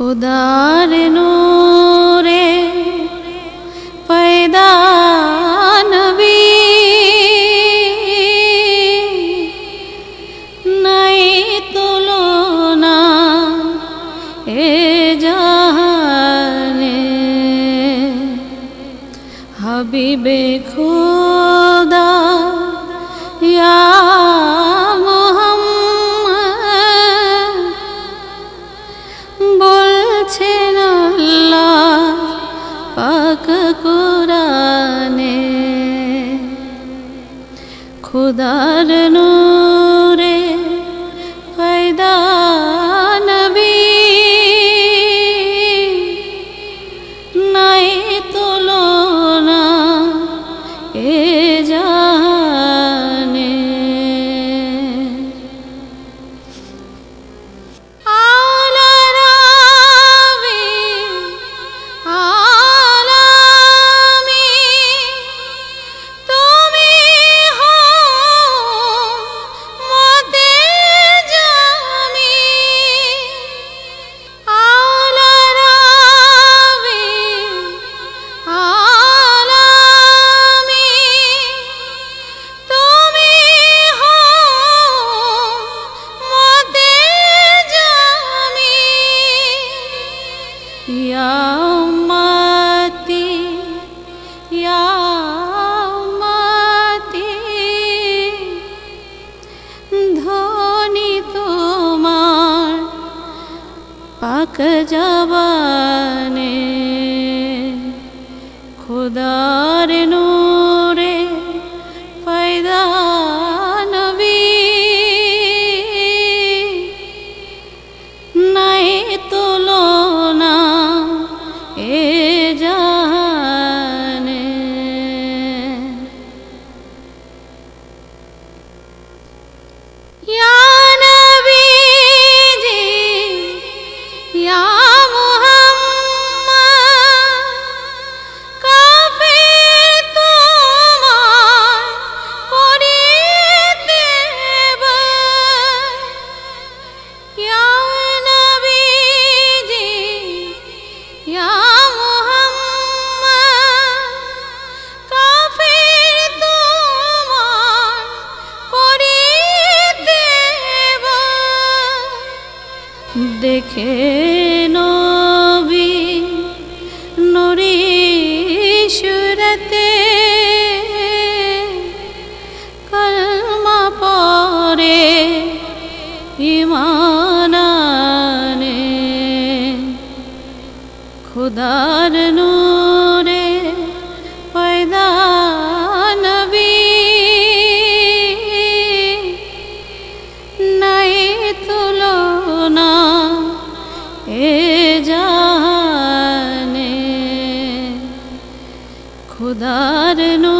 খোদার নূরে পয়দা নবী। নাই তুলনা এ জাহানে। হাবিবে খোদা ইয়া কোরআনে খুদার নূরে পাক জবানে খুদার নূরে দেখে নবী নুরি সুরতে কলমা পরে ইমানানে খুদার নূরে খুদার নূরে